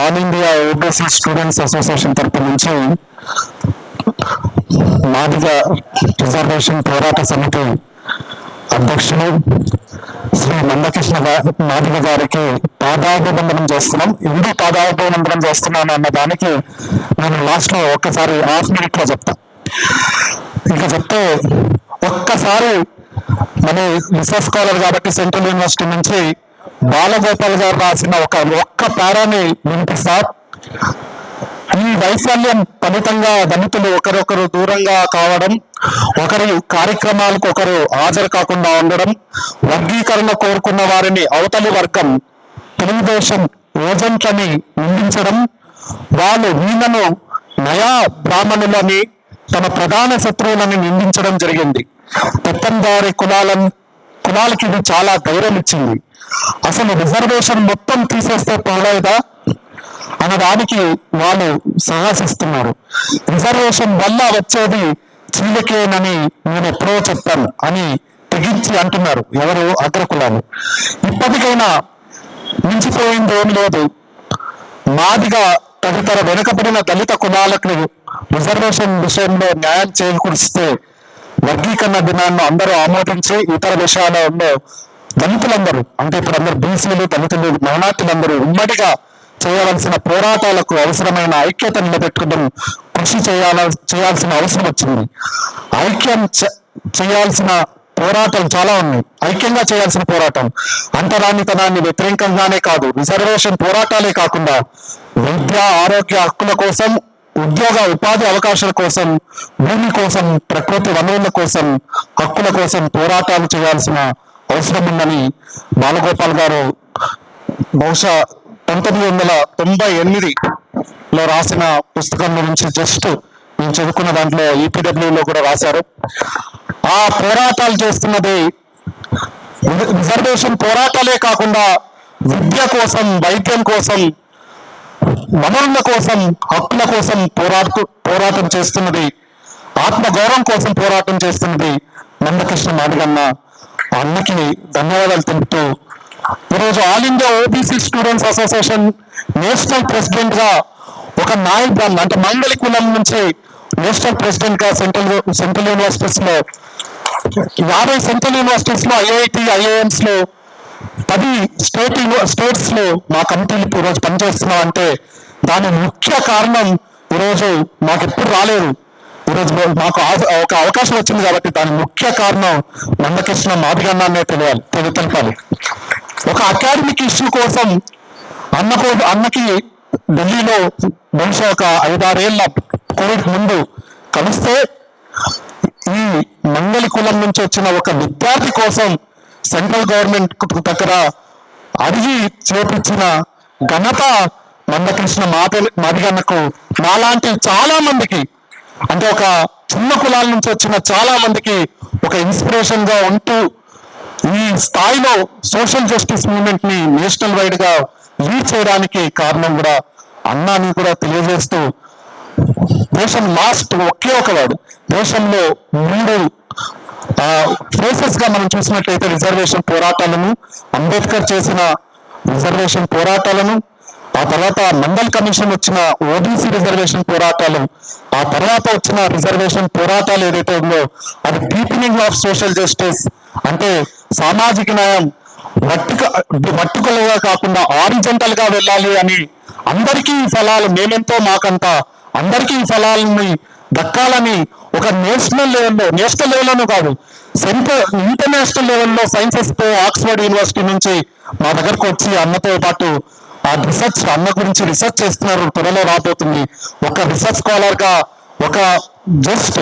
All India OBC students association తరపు నుంచి Madiga reservation పోరాట సమితి అధ్యక్షులు శ్రీ మందకృష్ణ మాదిగ గారికి పాదాభివందనం చేస్తున్నాం. ఎందుకు పాదాభివందనం చేస్తున్నాను అన్న దానికి నేను లాస్ట్లో ఒక్కసారి హాఫ్ మినిట్లో చెప్తా. ఇంకా చెప్తే ఒక్కసారి మన రీసెర్చ్ స్కాలర్ కాబట్టి సెంట్రల్ యూనివర్సిటీ నుంచి బాలగోపాల్ గారు రాసిన ఒక ఒక్క పారాని సార్. ఈ వైఫల్యం ఫలితంగా దళితులు ఒకరొకరు దూరంగా కావడం ఒకరి కార్యక్రమాలకు ఒకరు హాజరు కాకుండా ఉండడం వర్గీకరణ కోరుకున్న వారిని అవతలి వర్గం తెలుగుదేశం ఏజెంట్లని నిందించడం వాళ్ళు వీళ్ళను నయా బ్రాహ్మణులని తమ ప్రధాన శత్రువులని నిందించడం జరిగింది. పెత్తందారి కులాలను కులాలకి ఇది చాలా ధైర్యం ఇచ్చింది. అసలు రిజర్వేషన్ మొత్తం తీసేస్తే పర్లేదా అనడానికి వాళ్ళు సాహసిస్తున్నారు. రిజర్వేషన్ వల్ల వచ్చేది చీలకేనని నేను ఎప్పుడో చెప్తాను అని తెగించి అంటున్నారు ఎవరు? అగ్రకులాలు ఇప్పటికైనా మించిపోయింది ఏం లేదు. మాదిగా తదితర వెనుకబడిన దళిత కులాలకు రిజర్వేషన్ విషయంలో న్యాయం చేకూరిస్తే వర్గీకరణ దినాన్ని అందరూ ఆమోదించి ఇతర విషయాలలో దళితులందరూ అంటే ఇప్పుడు అందరూ బీసీలు దళితులు మైనార్టీలందరూ ఉమ్మడిగా చేయవలసిన పోరాటాలకు అవసరమైన ఐక్యత నిలబెట్టుకోవడం కృషి చేయాల చేయాల్సిన అవసరం వచ్చింది. ఐక్యం చేయాల్సిన పోరాటం చాలా ఉన్నాయి. ఐక్యంగా చేయాల్సిన పోరాటం అంటరానితనాన్ని వ్యతిరేకంగానే కాదు రిజర్వేషన్ పోరాటాలే కాకుండా విద్య ఆరోగ్య హక్కుల కోసం ఉద్యోగ ఉపాధి అవకాశాల కోసం భూమి కోసం ప్రకృతి వనరుల కోసం హక్కుల కోసం పోరాటాలు చేయాల్సిన అవసరం ఉందని బాలగోపాల్ గారు బహుశా పంతొమ్మిది వందల తొంభై ఎనిమిదిలో రాసిన పుస్తకం గురించి జస్ట్ నేను చదువుకున్న దాంట్లో ఈపీడబ్ల్యూలో కూడా రాశారు. ఆ పోరాటాలు చేస్తున్నది రిజర్వేషన్ పోరాటాలే కాకుండా విద్య కోసం వైద్యం కోసం వనరుల కోసం హక్కుల కోసం పోరాడుతూ పోరాటం చేస్తున్నది ఆత్మగౌరవం కోసం పోరాటం చేస్తున్నది నందకృష్ణ మాదిగన్న అన్నకి ధన్యవాదాలు తెలుపుతూ ఈరోజు all India OBC students association national ప్రెసిడెంట్గా ఒక నాయకురాలు అంటే మంగళి కులం నుంచి నేషనల్ ప్రెసిడెంట్గా సెంట్రల్ సెంట్రల్ యూనివర్సిటీస్లో యాభై సెంట్రల్ యూనివర్సిటీస్లో ఐఐటి ఐఐఎంస్లో పది స్టేట్ స్టేట్స్లో మా కమిటీలు ఈరోజు రోజు పనిచేస్తున్నాం అంటే దాని ముఖ్య కారణం ఈరోజు మాకు ఎప్పుడు రాలేదు. ఈరోజు మాకు ఒక అవకాశం వచ్చింది కాబట్టి దాని ముఖ్య కారణం నందకృష్ణ మాదిగన్నానే తెలియాలి తెలి- తెలపాలి ఒక అకాడమిక్ ఇష్యూ కోసం అన్న అన్నకి ఢిల్లీలో బహుశా ఒక ఐదారేళ్ళ కోవిడ్ ముందు కలిస్తే ఈ మంగళి కులం నుంచి వచ్చిన ఒక విద్యార్థి కోసం సెంట్రల్ గవర్నమెంట్ దగ్గర అడిగి చేపించిన ఘనత మందకృష్ణ మాత మదిగన్నకు నాలాంటి చాలా మందికి అంటే ఒక చిన్న కులాల నుంచి వచ్చిన చాలా మందికి ఒక ఇన్స్పిరేషన్గా ఉంటూ ఈ స్థాయిలో సోషల్ జస్టిస్ మూవ్మెంట్ని నేషనల్ వైడ్గా లీడ్ చేయడానికి కారణం కూడా అన్నాని కూడా తెలియజేస్తూ దేశం లాస్ట్ ఒకే ఒక వాడు. దేశంలో మూడు ఫేసెస్గా మనం చూసినట్లయితే రిజర్వేషన్ పోరాటాలను అంబేద్కర్ చేసిన రిజర్వేషన్ పోరాటాలను ఆ తర్వాత మండల్ కమిషన్ వచ్చిన ఓబీసీ రిజర్వేషన్ పోరాటాలు ఆ తర్వాత వచ్చిన రిజర్వేషన్ పోరాటాలు ఏదైతే ఉందో అది డీపెనింగ్ ఆఫ్ సోషల్ జస్టిస్ అంటే సామాజిక న్యాయం వర్టిక వర్టికల్గా కాకుండా ఆరిజెంటల్గా వెళ్ళాలి అని అందరికీ ఈ ఫలాలు మేమెంతో మాకంత అందరికీ ఈ ఫలాలని దక్కాలని ఒక నేషనల్ లెవెల్లో నేషనల్ లెవెల్లోనూ కాదు సెంట్రల్ ఇంటర్నేషనల్ లెవెల్లో సైన్సెస్తో ఆక్స్ఫర్డ్ యూనివర్సిటీ నుంచి మా దగ్గరకు వచ్చి అన్నతో పాటు ఆ రీసెర్చ్ అన్న గురించి రీసెర్చ్ చేస్తున్నారు త్వరలో రాబోతుంది. ఒక రీసెర్చ్ స్కాలర్గా ఒక జస్ట్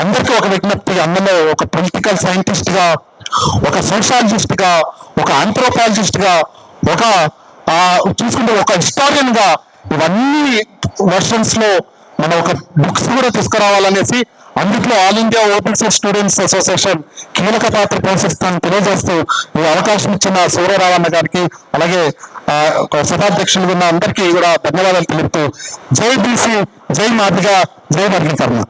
అందరికీ ఒక విజ్ఞప్తి అన్నలో ఒక పొలిటికల్ సైంటిస్ట్గా ఒక సోషాలజిస్ట్గా ఒక ఆంథ్రోపాలజిస్ట్గా ఒక ఆ, చూసుకుంటే ఒక హిస్టారియన్గా ఇవన్నీ వర్షన్స్లో మనం ఒక బుక్స్ కూడా తీసుకురావాలనేసి అందుట్లో all India OBC students association కీలక పాత్ర పోషిస్తానని తెలియజేస్తూ ఈ అవకాశం ఇచ్చిన సూర్యరావన్న గారికి అలాగే సభాధ్యక్షులు ఉన్న అందరికీ కూడా ధన్యవాదాలు తెలుపుతూ జై బీసీ జై మాదిగా జై వర్గీకరణ